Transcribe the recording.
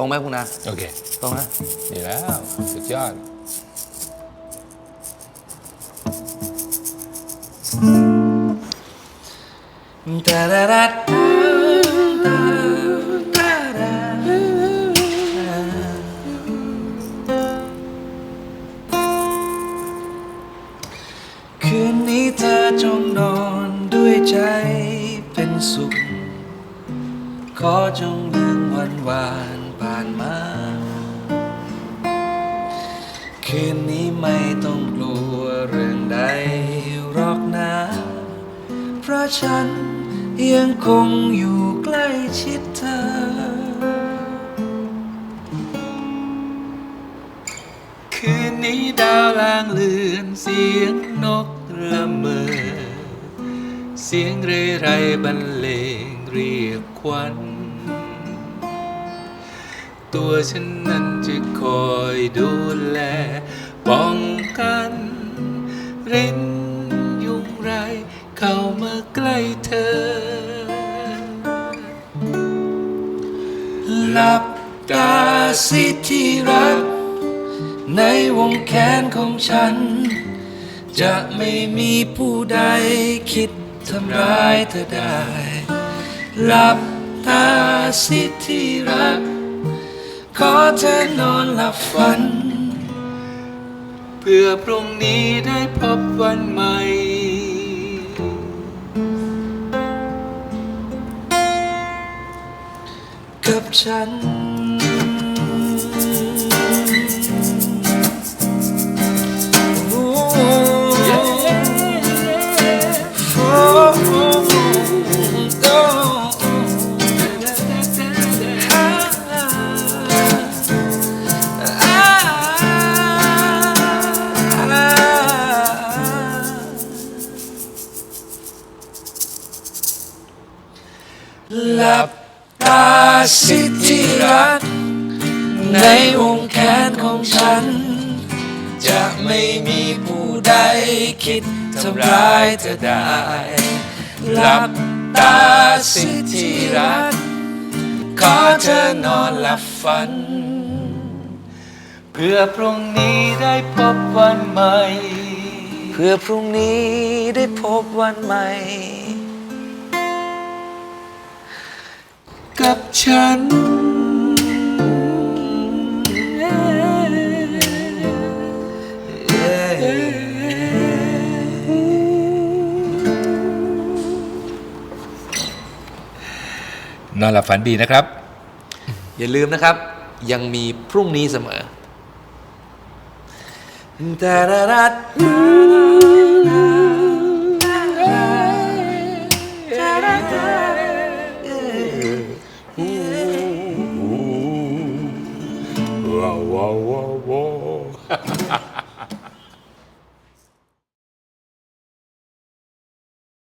ตรงไหมคุณอาโอเค ตรงไหมดีแล้ว สุดยอด ตาดาดาตาตาดาคืนนี้เธอจงนอนด้วยใจเป็นสุข ขอจงลืมวันวาน ผ่านมา คืนนี้ไม่ต้องกลัวเรื่องใดหรอกนะ เพราะฉันยังคงอยู่ใกล้ชิดเธอ คืนนี้ดาวลางเลือนเสียงนกละเมอ เสียงเรไรบรรเลงเรียกควัน ตัวฉันนั้นจะคอยดูแล ป้องกันเร้นยุงไรเข้ามาใกล้เธอ หลับตาสิที่รัก ในวงแขนของฉัน จะไม่มีผู้ใดคิดทำร้ายเธอได้ หลับตาสิที่รัก ขอเธอนอนหลับฝัน เพื่อพรุ่งนี้ได้พบวันใหม่กับฉัน หลับตาสิที่รัก ในวงแขนของฉัน จะไม่มีผู้ใดคิดทำร้ายเธอได้ หลับตาสิที่รัก ขอเธอนอนหลับฝัน เพื่อพรุ่งนี้ได้พบวันใหม่ เพื่อพรุ่งนี้ได้พบวันใหม่ ฉัน นอนหลับฝันดีนะครับ อย่าลืมนะครับ ยังมีพรุ่งนี้เสมอตาดาดา